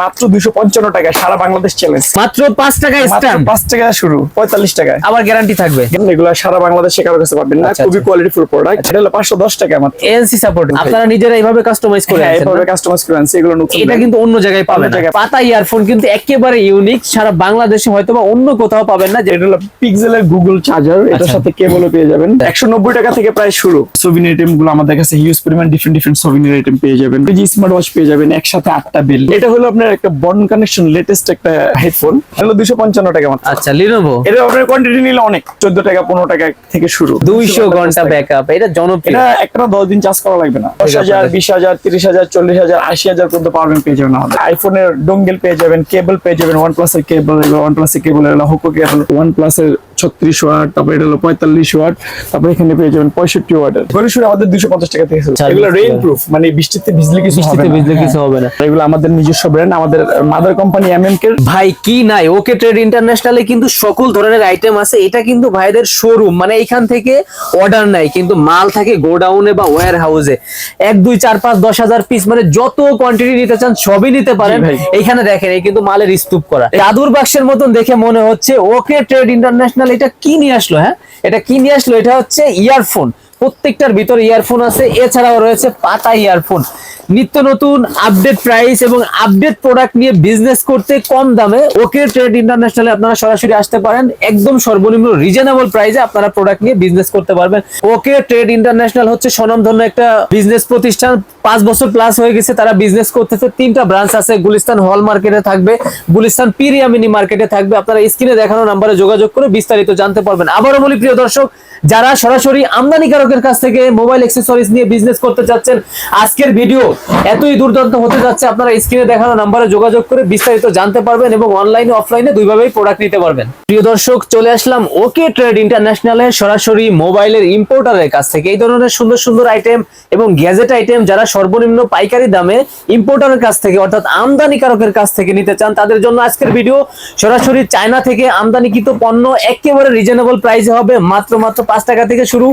মাত্র দুইশো পঞ্চান্ন টাকা সারা বাংলাদেশ চ্যালেঞ্জ মাত্র পাঁচ টাকা পাঁচ টাকা শুরু পঁয়তাল্লিশ টাকায়। আবার গ্যারান্টি থাকবে। এগুলো সারা বাংলাদেশে কারও কাছে পাবেন না আচ্ছা, খুবই আচ্ছা। কোয়ালিটিফুল প্রোডাক্ট এটা হলো পাঁচশো দশ টাকা মাত্র। এএনসি সাপোর্ট আপনারা নিজেরা এইভাবে কাস্টমাইজ করে হ্যাঁ না? কাস্টমাইজ করে আনছি এগুলো নতুন এটা কিন্তু অন্য জায়গায় পাবেন না। পাতা ইয়ারফোন কিন্তু একেবারে ইউনিক সারা বাংলাদেশে হয়তো বা অন্য কোথাও পাবেন না যে এটা হলো পিক্সেলের গুগল চার্জার এটার আচ্ছা। সাথে কেবলও পেয়ে যাবেন। একশো নব্বই টাকা থেকে প্রায় শুরু। সোভিনির আইটেমগুলো আমাদের কাছে হিউজ পরিমাণ ডিফারেন্ট ডিফারেন্ট সোভিনির আইটেম পেয়ে যাবেন। স্মার্ট ওয়াচ পেয়ে যাবেন একসাথে আটটা বিল এটা হলো আপনার একটা বন কানেকশন লেটেস্ট একটা হেডফোন হলো দুশো পঞ্চান্ন টাকা মাত্র। আচ্ছা লিনোভো এটা আপনার কোয়ান্টিটি নিলে অনেক চোদ্দ টাকা পনেরো টাকা থেকে শুরু। দুইশো ঘণ্টা ব্যাকআপ এটা জনপ্রিয়। এটা একটা দশ দিন চার্জ করা লাগবে না। দশ হাজার বিশ হাজার তিরিশ হাজার চল্লিশ হাজার আশি হাজার পর্যন্ত ব্যাংক পেয়ে যাবেন আমাদের। আইফোনের ডোঙ্গেল পেয়ে যাবেন কেবল পেয়ে যাবেন ওয়ান প্লাস এর কেবল ওয়ান প্লাস এর cable Hoco cable OnePlus এর ছত্রিশ ওয়াট তারপর এটা হলো পঁয়তাল্লিশ ওয়াট তারপর এখানে পেয়ে যাবেন পঁয়ষট্টি ওয়াটের। গড়ে শুরু আমাদের দুশো পঞ্চাশ টাকা থেকে এগুলো রেইন প্রুফ মানে বৃষ্টিতে ভিজলে কিছু হবে বৃষ্টিতে ভিজলে। কিছু হবে না। এগুলো আমাদের নিজস্ব ব্র্যান্ড আমাদের মাদার কোম্পানি এমএম কে ভাই কি নাই? ওকে ট্রেড ইন্টারন্যাশনালে কিন্তু সকল ধরনের আইটেম আছে। এটা কিন্তু ভাইদের শোরুম মানে এখান থেকে অর্ডার নাই কিন্তু মাল থাকে গোডাউনে বা ওয়্যার হাউসে এক দুই চার পাঁচ দশ হাজার পিস মানে যত কোয়ান্টিটি নিতে চান সবই নিতে পারেন। এইখানে দেখেন এই কিন্তু মালের স্তূপ করা। জাদুর বাক্সের মতন দেখে মনে হচ্ছে ওকে ট্রেড ইন্টারন্যাশনাল এটা কি নিয়ে আসলো হ্যাঁ? এটা কি নিয়ে আসলো? এটা হচ্ছে ইয়ারফোন প্রত্যেকটার ভিতরে ইয়ারফোন আছে, এছাড়াও রয়েছে পাতা ইয়ারফোন নিত্য নতুন আপডেট প্রাইস এবং আপডেট প্রোডাক্ট নিয়ে বিজনেস করতে কম দামে ওকে ট্রেড ইন্টারন্যাশনালে আপনারা সরাসরি আসতে পারেন। একদম সর্বনিম্ন রিজনেবল প্রাইসে আপনারা প্রোডাক্ট নিয়ে বিজনেস করতে পারবেন। ওকে ট্রেড ইন্টারন্যাশনাল হচ্ছে স্বনামধন্য একটা বিজনেস প্রতিষ্ঠান। পাঁচ বছর প্লাস হয়ে গেছে তারা বিজনেস করতেছে। তিনটা ব্রাঞ্চ আছে, গুলিস্তান হল মার্কেটে থাকবে, গুলিস্তান পিরিয়ামিনি মার্কেটে থাকবে। আপনারা স্ক্রিনে দেখানো নাম্বারে যোগাযোগ করে বিস্তারিত জানতে পারবেন। আবারও বলি, প্রিয় দর্শক, যারা সরাসরি আমদানিকারকের কাছ থেকে মোবাইল অ্যাক্সেসরিজ নিয়ে বিজনেস করতে চাচ্ছেন, আজকের ভিডিও এতই দুর্দান্ত হতে যাচ্ছে, আপনারা স্ক্রিনে দেখানো নাম্বারে যোগাযোগ করে বিস্তারিত জানতে পারবেন এবং অনলাইনে অফলাইনে দুইভাবেই প্রোডাক্ট নিতে পারবেন। প্রিয় দর্শক, চলে আসলাম ওকে ট্রেড ইন্টারন্যাশনালের সরাসরি মোবাইলের ইম্পোর্টারের কাছ থেকে। এই ধরনের সুন্দর সুন্দর আইটেম এবং গ্যাজেট আইটেম যারা সর্বনিম্ন পাইকারি দামে ইম্পোর্টারের কাছ থেকে অর্থাৎ আমদানিকারকের কাছ থেকে নিতে চান, তাদের জন্য আজকের ভিডিও সরাসরি চায়না থেকে আমদানিকৃত পণ্য একেবারে রিজনেবল প্রাইসে হবে। মাত্র মাত্র পাঁচ টাকা থেকে শুরু।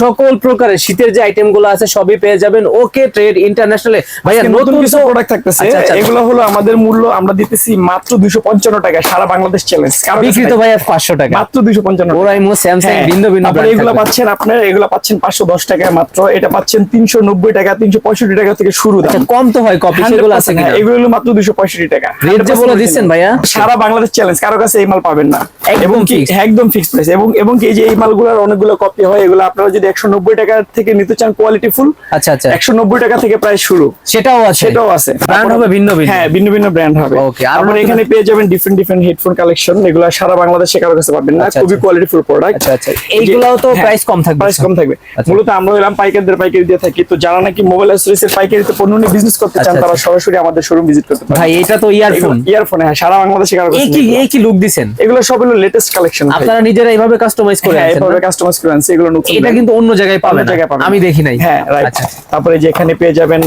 সকল প্রকারের শীতের যে আইটেমগুলো আছে, সবই পেয়ে যাবেন ওকে ট্রেড ইন্টারন্যাশনালে ভাইয়া নতুন কিছু প্রোডাক্ট থাকতেছে। আচ্ছা, আচ্ছা। এগুলো হলো আমাদের মূল্য আমরা দিতেছি মাত্র দুইশো পঞ্চান্ন টাকা সারা বাংলাদেশ চ্যালেঞ্জ বিক্রিত ভাইয়া পাঁচশো টাকা। মাত্র দুইশো পঞ্চান্ন ওরাইমো স্যামসাং হ্যাঁ, ভিন্ন ভিন্ন তারপরে এগুলো পাচ্ছেন আপনার এগুলো পাচ্ছেন পাঁচশো দশ টাকায় মাত্র। এটা পাচ্ছেন তিনশো নব্বই টাকা তিনশো পঁয়ষট্টি টাকা থেকে শুরু দাম। আচ্ছা, কম তো হয় কপি সেগুলো আছে কিনা? হ্যাঁ, এগুলো হলো মাত্র দুশো পঁয়ষট্টি টাকা। Rate যে বলে 100% দিচ্ছেন ভাইয়া? সারা বাংলাদেশ চ্যালেঞ্জ কারও কাছে এই মাল পাবেন না। একদম এবং কি একদম ফিক্সড প্রাইস এবং এবং কি এই যে এই মালগুলোর অনেকগুলো কপি হয় এগুলো আপনারা যদি একশো নব্বই টাকা থেকে নিতে চান কোয়ালিটি ফুল আচ্ছা আচ্ছা। একশো নব্বই টাকা থেকে প্রায় শুরু। সেটাও আছে। সেটাও আছে। ব্র্যান্ড হবে ভিন্ন ভিন্ন। হ্যাঁ ভিন্ন ভিন্ন ব্র্যান্ড হবে। তারপরে নতুন- এখানে পেয়ে যাবেন ডিফারেন্ট ডিফারেন্ট হেডফোন কালেকশন এগুলো সারা বাংলাদেশে কারও কাছে পাবেন না আচ্ছা, খুবই আচ্ছা। কোয়ালিটি ফুল প্রোডাক্ট আচ্ছা আচ্ছা। এইগুলাও তো প্রাইস কম থাকবে প্রাইস কম থাকবে। আচ্ছা। মূলত আমরা হলাম পাইকারদের পাইকারি দিয়ে থাকি। তো যারা নাকি মোবাইল অ্যাক্সেসরিজ এর পাইকারিতে পণ্য নিয়ে বিজনেস করতে চান আচ্ছা, তারা আচ্ছা। সরাসরি আমাদের শোরুম ভিজিট করতে পারেন। ভাই এটা তো ইয়ারফোন ইয়ারফোন হ্যাঁ সারা বাংলাদেশে কারও কাছে এই কি। এই কি লুক দিছেন? এগুলো সব হলো লেটেস্ট কালেকশন আপনারা নিজেরা এইভাবে কাস্টমাইজ করে হ্যাঁ আনছেন এভাবে কাস্টমাইজ করে আনছি এগুলো নতুন এটা কিন্তু অন্য জায়গায় পাবেন। আমি দেখি নাই। হ্যাঁ রাইট আচ্ছা। তারপরে যে এখানে পেয়ে যাবেন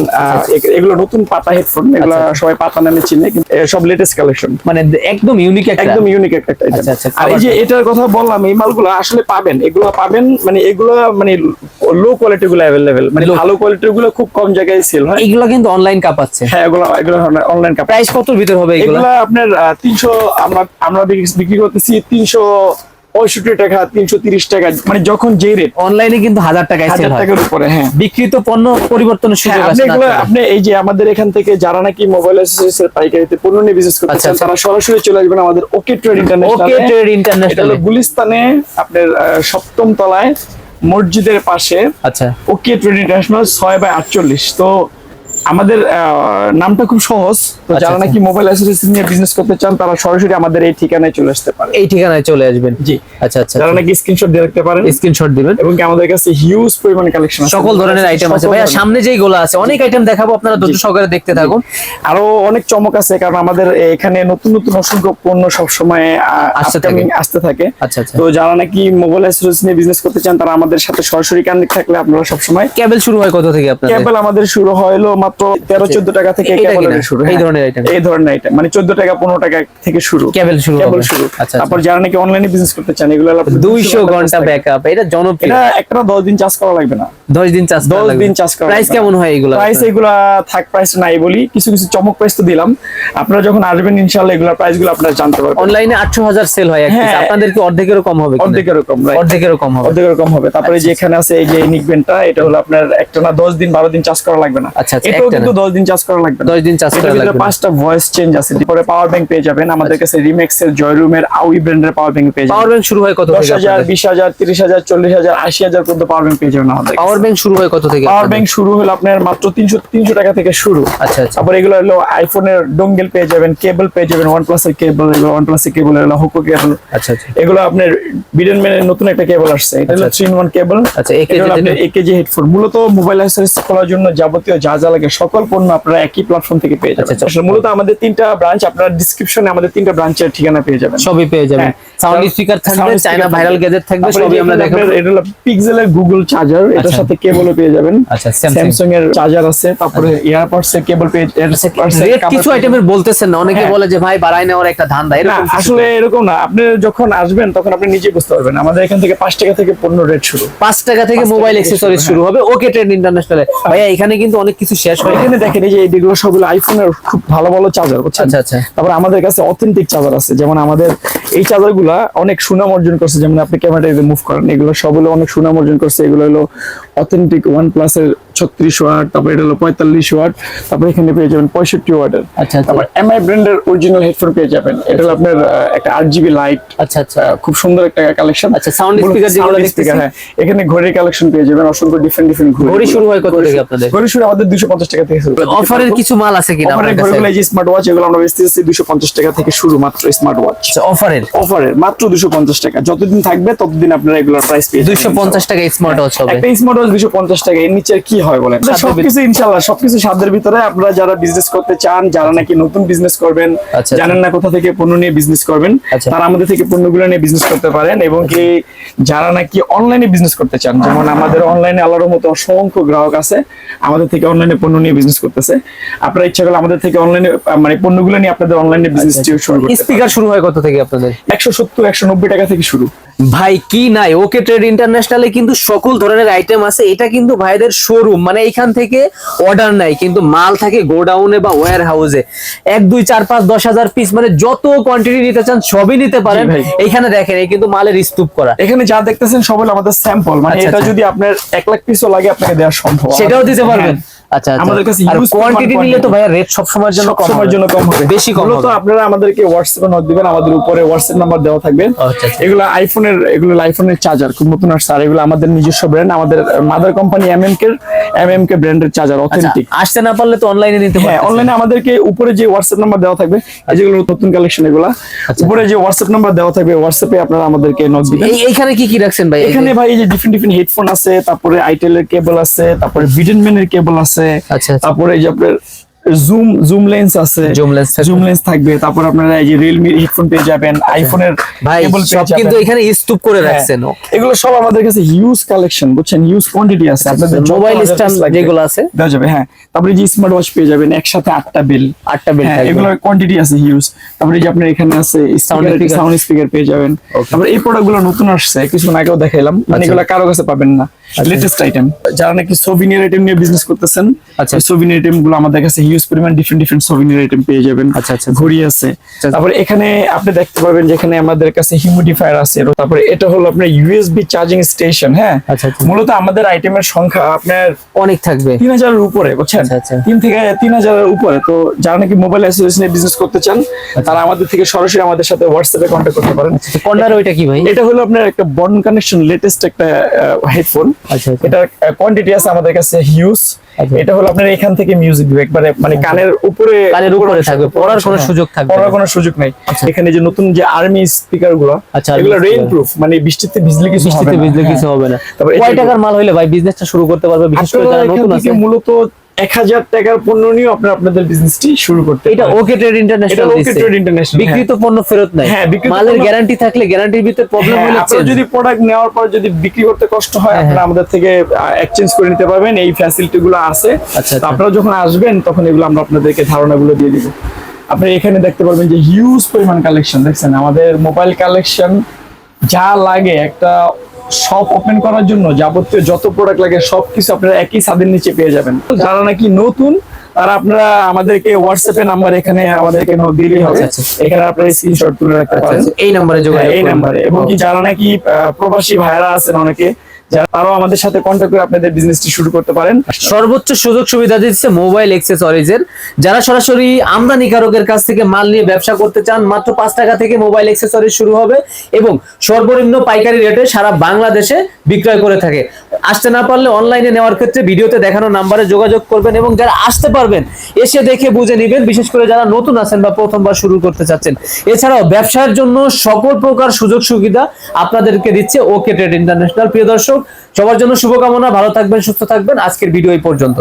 এগুলো নতুন পাতা হেডফোন এগুলো আচ্ছা। সবাই পাতা নামে চিনে সব লেটেস্ট কালেকশন মানে একদম ইউনিক একদম ইউনিক একটা আচ্ছা, আচ্ছা, আর এই যে এটার কথা বললাম এই মালগুলো আসলে পাবেন এগুলো পাবেন মানে এগুলো মানে লো কোয়ালিটি গুলো অ্যাভেলেবেল মানে ভালো কোয়ালিটিরগুলো খুব কম জায়গায় সেল হয়। এইগুলো কিন্তু অনলাইন কাপাচ্ছে হ্যাঁ এগুলো এগুলো অনলাইন কাপড় প্রাইস কতর ভিতর হবে এগুলো? এগুলো আপনার তিনশো আমরা আমরা বিক্রি- বিক্রি করতেছি তিনশো পঁয়ষট্টি টাকা তিনশো তিরিশ টাকা। মানে যখন যে রেট অনলাইনে কিন্তু হাজার সেল হাজার টাকার উপরে হ্যাঁ। বিক্রিত পণ্য পরিবর্তনের সুযোগ হ্যাঁ, আপনি এই যে আমাদের এখান থেকে যারা নাকি মোবাইল পাইকারিতে পণ্য নিয়ে বিজনেস করতে আচ্ছা, চান আচ্ছা। তারা সরাসরি চলে আসবেন আমাদের OK trade international OK trade international গুলিস্তানে আপনার সপ্তম তলায় মসজিদের পাশে আচ্ছা। ওকে ট্রেড ইন্টারন্যাশনাল ছয় বাই আটচল্লিশ। তো আমাদের নামটা খুব সহজ। তো আচ্ছা, যারা আচ্ছা। নাকি মোবাইল অ্যাক্সেসরিজ নিয়ে বিজনেস করতে চান তারা সরাসরি আমাদের এই ঠিকানায় চলে আসতে পারে। এই ঠিকানায় চলে আসবেন। জি। আচ্ছা আচ্ছা যারা নাকি স্ক্রিনশট দিয়ে রাখতে পারেন স্ক্রিনশট দিবেন। এবং আমাদের কাছে হিউজ পরিমাণ কালেকশন আছে। সকল ধরনের আইটেম আছে। ভাইয়া সামনে যেই গুলো আছে অনেক আইটেম দেখাবো আপনারা ধৈর্য সহকারে দেখতে থাকুন। আরও অনেক চমক আছে কারণ আমাদের এখানে নতুন নতুন অসংখ্য পণ্য সবসময় আহ, আসতে থাকে। আসতে থাকে। আচ্ছা আচ্ছা। তো যারা নাকি মোবাইল অ্যাক্সেসরিজ নিয়ে বিজনেস করতে চান তারা আমাদের সাথে সরাসরি কানেক্ট থাকলে আপনারা সবসময় কেবল শুরু হয় কত থেকে আপনাদের? কেবল আমাদের শুরু হলো মাত্র তেরো চোদ্দ টাকা থেকে শুরু? এই হ্যাঁ। ধরনের? এই ধরনের আইটেম মানে চোদ্দ টাকা পনেরো টাকা থেকে শুরু। কেবল শুরু কেবল শুরু। আচ্ছা, তারপর যারা নাকি অনলাইনে বিজনেস করতে চান এগুলো দুইশো ঘণ্টা। ব্যাকআপ এটা জনপ্রিয়। এটা একটা দশ দিন চার্জ করা লাগবে না। দশ দিন চার্জ দশ দিন চার্জ করা প্রাইস কেমন হয় এগুলো? প্রাইস এগুলা থাক প্রাইস নাই বলি কিছু কিছু চমক প্রাইস তো দিলাম। আপনারা যখন আসবেন ইনশাআল্লাহ এগুলা প্রাইসগুলো আপনারা জানতে পারবেন। অনলাইনে আটশো হাজার সেল হয়। হ্যাঁ। আপনাদের কি অর্ধেকেরও কম হবে? অর্ধেকেরও কম? অর্ধেকেরও কম হবে। অর্ধেকের কম হবে। তারপরে যে এখানে আছে এই যে নিকবেনটা এটা হলো আপনার একটা না দশ দিন বারো দিন চার্জ করা লাগবে না। আচ্ছা, আচ্ছা, কিন্তু না। দশ দিন চার্জ করা লাগবে না। দশ দিন চার্জ করা লাগবে পাঁচটা ভয়েস চেঞ্জ আছে। তারপরে পাওয়ার ব্যাংক পেয়ে যাবেন। আমাদের কাছে রিমেক্স এর জয়রুমের আউই ব্র্যান্ডের পাওয়ার ব্যাংক পেয়ে পাওয়ার ব্যাংক শুরু হয় কত থেকে হাজার বিশ হাজার তিরিশ হাজার চল্লিশ হাজার আশি হাজার পর্যন্ত পাওয়ার ব্যাংক পেয়ে যাবেন আমাদের পাওয়ার ব্যাংক শুরু হয় কত থেকে পাওয়ার ব্যাংক শুরু হলো আপনার মাত্র তিনশো তিনশো টাকা থেকে শুরু। আচ্ছা আচ্ছা। তারপর এগুলো হলো আইফোনের ডোঙ্গেল পেয়ে যাবেন কেবল পেয়ে যাবেন এর কেবল এগুলো ওয়ান প্লাস এর কেবল এগুলো হুকো কেবল আচ্ছা আচ্ছা। এগুলো আপনার বিডেন ম্যানের নতুন একটা কেবল আসছে। এটা হলো কেবল আচ্ছা, একেজি হেডফোন মূলত মোবাইল করার জন্য যাবতীয় যা যা লাগে সকল পণ্য আপনারা একই প্ল্যাটফর্ম থেকে পেয়ে যাবেন। আচ্ছা, আচ্ছা। মূলত আমাদের তিনটা ব্রাঞ্চ আপনারা ডিসক্রিপশনে আমাদের তিনটা ব্রাঞ্চের ঠিকানা পেয়ে যাবেন। সবই পেয়ে যাবেন। হ্যাঁ। সাউন্ড স্পিকার থাকবে চায়না ভাইরাল গ্যাজেট থাকবে। সবই আমরা দেখাবো। এটা হলো পিক্সেলের গুগল চার্জার এটার আচ্ছা। সাথে কেবলও পেয়ে যাবেন। আচ্ছা, স্যামসাং এর চার্জার আছে তারপরে এয়ারপডস এর কেবল পেয়ে এর কিছু আইটেমের বলতেছেন না। অনেকে হ্যাঁ। বলে যে ভাই বাড়াই নেওয়ার একটা ধান্দা। না এরকম আসলে এরকম না। আপনি যখন আসবেন তখন আপনি নিজে বুঝতে পারবেন। আমাদের এখান থেকে পাঁচ টাকা থেকে পণ্য রেট শুরু। পাঁচ টাকা থেকে মোবাইল অ্যাক্সেসরিজ শুরু, শুরু হবে। ওকে ট্রেড ইন্টারন্যাশনালে ভাইয়া এখানে কিন্তু অনেক কিছু শেষ হয়ে এখানে দেখেন এই যে এইগুলো সবগুলো আইফোনের খুব ভালো ভালো চার্জার বুঝছেন? আচ্ছা, আচ্ছা। তারপর আমাদের কাছে অথেন্টিক চার্জার আছে। যেমন আমাদের এই চার্জারগুলা অনেক সুনাম অর্জন করছে। যেমন আপনি ক্যামেরা মুভ করেন এগুলো সবগুলো অনেক সুনাম অর্জন করছে। এগুলো হলো অথেন্টিক ওয়ান প্লাস এর ছত্রিশ ওয়াট তারপর এটা হলো পঁয়তাল্লিশ ওয়াট তারপর এখানে পেয়ে যাবেন পঁয়ষট্টি ওয়াটের। আচ্ছা, আচ্ছা। তারপর এমআই ব্র্যান্ডের অরিজিনাল হেডফোন পেয়ে যাবেন। এটা হলো আপনার একটা আট জিবি লাইট আচ্ছা আচ্ছা। খুব সুন্দর একটা কালেকশন আচ্ছা, sound speaker যেগুলো দেখতেছি। হ্যাঁ। এখানে ঘড়ির কালেকশন পেয়ে যাবেন অসংখ্য ডিফারেন্ট ডিফারেন্ট ঘড়ি। ঘড়ি শুরু হয় কত থেকে আপনাদের? ঘড়ি শুরু আমাদের দুশো পঞ্চাশ টাকা থেকে শুরু অফারের কিছু মাল আছে কিনা আপনার কাছে? ঘড়িগুলো এই যে স্মার্ট ওয়াচ এগুলো আমরা বেচতেছি দুশো পঞ্চাশ টাকা থেকে শুরু মাত্র স্মার্ট ওয়াচ আচ্ছা অফারের? অফারের মাত্র দুশো পঞ্চাশ টাকা। যতদিন থাকবে ততদিন আপনারা এগুলোর প্রাইস পেয়ে যাবেন। দুইশো পঞ্চাশ টাকা স্মার্ট ওয়াচ হবে। একটা স্মার্ট ওয়াচ দুশো পঞ্চাশ টাকা এর নিচে কি হয় বলেন সবকিছু ইনশাল্লাহ সবকিছু সাধ্যের ভিতরে আপনারা যারা বিজনেস করতে চান যারা নাকি নতুন বিজনেস করবেন আচ্ছা। জানেন না কোথা থেকে পণ্য নিয়ে বিজনেস করবেন আচ্ছা। তারা আমাদের থেকে পণ্যগুলো নিয়ে বিজনেস করতে পারেন এবং কি যারা নাকি অনলাইনে বিজনেস করতে চান যেমন আমাদের অনলাইনে আল্লাহর মতো অসংখ্য গ্রাহক আছে আমাদের থেকে অনলাইনে পণ্য নিয়ে বিজনেস করতেছে আপনারা ইচ্ছা করলে আমাদের থেকে অনলাইনে মানে পণ্যগুলো নিয়ে আপনাদের অনলাইনে বিজনেস শুরু করতে স্পিকার শুরু হয় কত থেকে আপনাদের একশো সত্তর একশো নব্বই টাকা থেকে শুরু ভাই কি নাই? ওকে ট্রেড ইন্টারন্যাশনালে কিন্তু সকল ধরনের আইটেম আছে। এটা কিন্তু ভাইদের শোরুম মানে এখান থেকে অর্ডার নাই কিন্তু মাল থাকে গোডাউনে বা ওয়্যার হাউসে এক দুই চার পাঁচ দশ হাজার পিস মানে যত কোয়ান্টিটি নিতে চান সবই নিতে পারেন। ভাই। এইখানে দেখেন এই কিন্তু মালের স্তূপ করা। এখানে যা দেখতেছেন সব হলো আমাদের স্যাম্পল মানে আচ্ছা, এটা আচ্ছা। যদি আপনার এক লাখ পিসও লাগে আপনাকে দেওয়া সম্ভব। সেটাও দিতে হ্যাঁ। পারবেন। আচ্ছা আচ্ছা। আমাদের কাছে কোয়ান্টিটি নিলে তো রেট সব সময়ের জন্য কম সময়ের জন্য কম হবে। বেশি কম হবে। আপনারা আমাদেরকে হোয়াটসঅ্যাপে নক দিবেন আমাদের উপরে হোয়াটসঅ্যাপ নাম্বার দেওয়া থাকবে। আচ্ছা, আচ্ছা। এগুলো আইফোনের এগুলো আইফোনের চার্জার খুব নতুন আসছে। আর এগুলো আমাদের নিজস্ব ব্র্যান্ড আমাদের মাদার কোম্পানি ব্র্যান্ডের চার্জার অথেন্টিক আসতে না পারলে তো অনলাইনে নিতে হ্যাঁ পারেন অনলাইনে আমাদেরকে উপরে যে হোয়াটসঅ্যাপ নাম্বার দেওয়া থাকবে এই যেগুলো নতুন কালেকশন এগুলা। উপরে যে হোয়াটসঅ্যাপ নাম্বার দেওয়া থাকবে হোয়াটসঅ্যাপে আপনারা আমাদেরকে নক দিবেন। এই এইখানে কি কি রাখছেন ভাই? এখানে ভাই এই যে ডিফারেন্ট ডিফারেন্ট হেডফোন আছে তারপরে আইটেল এর কেবল আছে তারপরে বিডেনম্যান এর কেবল আছে আচ্ছা, আচ্ছা। তারপরে এই যে আপনার জুম জুম লেন্স আছে। Lens থাকবে। জুম লেন্স থাকবে। তারপর আপনারা এই যে রিয়েলমি হেডফোন পেয়ে যাবেন আইফোনের কেবল সব কিন্তু এখানে স্তূপ করে হ্যাঁ, রাখছেন এগুলো সব আমাদের কাছে হিউজ কালেকশন বুঝছেন? হিউজ কোয়ান্টিটি আছে। আপনাদের মোবাইল স্ট্যান্ড যেগুলো আছে। দেওয়া যাবে হ্যাঁ। তারপরে যে স্মার্ট ওয়াচ পেয়ে যাবেন একসাথে আটটা বিল আটটা বেল এগুলোর কোয়ান্টিটি আছে হিউজ তারপরে যে আপনার এখানে আছে speaker। সাউন্ড স্পিকার পেয়ে যাবেন। তারপরে এই প্রোডাক্টগুলো নতুন আসছে কিছুদিন আগেও দেখাইলাম। মানে আচ্ছা। এগুলো কারও কাছে পাবেন না। লেটেস্ট আইটেম যারা নাকি সোভিনিয়ার আইটেম নিয়ে বিজনেস করতেছেন আচ্ছা। সোভিনিয়ার আইটেমগুলো আমাদের কাছে হিউজ পরিমাণ ডিফারেন্ট ডিফারেন্ট সোভিনিয়ার আইটেম পেয়ে যাবেন। আচ্ছা, আচ্ছা। ঘড়ি আছে। তারপরে এখানে আপনি দেখতে পাবেন যেখানে আমাদের কাছে হিউমিডিফায়ার আছে তারপরে এটা হলো আপনার ইউএসবি চার্জিং স্টেশন হ্যাঁ? আচ্ছা, আচ্ছা। মূলত আমাদের আইটেমের সংখ্যা আপনার অনেক থাকবে। তিন হাজারের উপরে বুঝছেন? আচ্ছা, আচ্ছা। তিন থেকে তিন হাজারের উপরে। তো যারা নাকি মোবাইল অ্যাসোসিয়েশন নিয়ে বিজনেস করতে চান আচ্ছা। তারা আমাদের থেকে সরাসরি আমাদের সাথে হোয়াটসঅ্যাপে কন্ট্যাক্ট করতে পারেন। কর্নার ওইটা কি ভাই? এটা হলো আপনার একটা বন কানেকশন লেটেস্ট একটা হেডফোন আচ্ছা, আচ্ছা। কোয়ান্টিটি আছে আমাদের কাছে হিউজ আচ্ছা। এটা হলো আপনার এখান থেকে মিউজিক দিবে একবারে মানে কানের উপরে কানের উপরে থাকবে, পড়ার কোনো হ্যাঁ, সুযোগ থাকবে পড়ার কোনো সুযোগ নাই। এখানে যে নতুন যে আর্মি স্পিকারগুলো আচ্ছা, এগুলো রেইন প্রুফ মানে বৃষ্টিতে ভিজলে কিছু হবে বৃষ্টিতে না। ভিজলে হ্যাঁ। কিছু হবে না। কয় এটা- টাকার মাল হলে ভাই বিজনেসটা শুরু করতে পারবে? বিশেষ করে যারা নতুন আছে? মূলত এক হাজার টাকার পণ্য নিয়ে আপনারা আপনাদের বিজনেসটি শুরু করতে এটা OK trade international OK trade international বিক্রিত পণ্য ফেরত নাই। হ্যাঁ, মালের গ্যারান্টি থাকলে গ্যারান্টির ভিতরে প্রবলেম হ্যাঁ, হলে আপনারা যদি প্রোডাক্ট নেওয়ার পর যদি বিক্রি করতে কষ্ট হয় হ্যাঁ, আপনারা আমাদের থেকে এক্সচেঞ্জ করে নিতে পারবেন। এই ফ্যাসিলিটি গুলো আছে। আচ্ছা, তো আচ্ছা। আপনারা যখন আসবেন তখন এগুলো আমরা আপনাদেরকে ধারণাগুলো দিয়ে দিব। আপনি এখানে দেখতে পারবেন যে হিউজ পরিমাণ কালেকশন দেখছেন? আমাদের মোবাইল কালেকশন যা লাগে একটা শপ ওপেন করার জন্য যাবতীয় যত প্রোডাক্ট লাগে সবকিছু আপনারা একই ছাদের নিচে পেয়ে যাবেন। যারা নাকি নতুন তারা আপনারা আমাদেরকে হোয়াটসঅ্যাপে নাম্বার এখানে আমাদেরকে দিলেই হবে। আচ্ছা, এখানে আপনারা স্ক্রিনশট তুলে রাখতে আচ্ছা, পারেন। আচ্ছা, এই নাম্বারে যোগাযোগ হ্যাঁ, এই নাম্বারে এবং কি যারা নাকি প্রবাসী ভাইরা আছেন অনেকে যারা তারাও আমাদের সাথে কন্ট্যাক্ট করে আপনাদের বিজনেসটি শুরু করতে পারেন। সর্বোচ্চ সুযোগ সুবিধা দিচ্ছে মোবাইল এক্সেসরিজ এর যারা সরাসরি আমদানিকারকের কাছ থেকে মাল নিয়ে ব্যবসা করতে চান, মাত্র পাঁচ টাকা থেকে মোবাইল অ্যাক্সেসরিজ শুরু হবে এবং সর্বনিম্ন পাইকারি রেটে সারা বাংলাদেশে বিক্রয় করে থাকে। আসতে না পারলে অনলাইনে নেওয়ার ক্ষেত্রে ভিডিওতে দেখানো নাম্বারে যোগাযোগ করবেন এবং যারা আসতে পারবেন, এসে দেখে বুঝে নেবেন। বিশেষ করে যারা নতুন আছেন বা প্রথমবার শুরু করতে চাচ্ছেন। এছাড়াও ব্যবসার জন্য সকল প্রকার সুযোগ সুবিধা আপনাদেরকে দিচ্ছে ওকে ট্রেড ইন্টারন্যাশনাল প্রিয় দর্শক, সবার জন্য শুভকামনা। ভালো থাকবেন, সুস্থ থাকবেন। আজকের ভিডিও এই পর্যন্ত।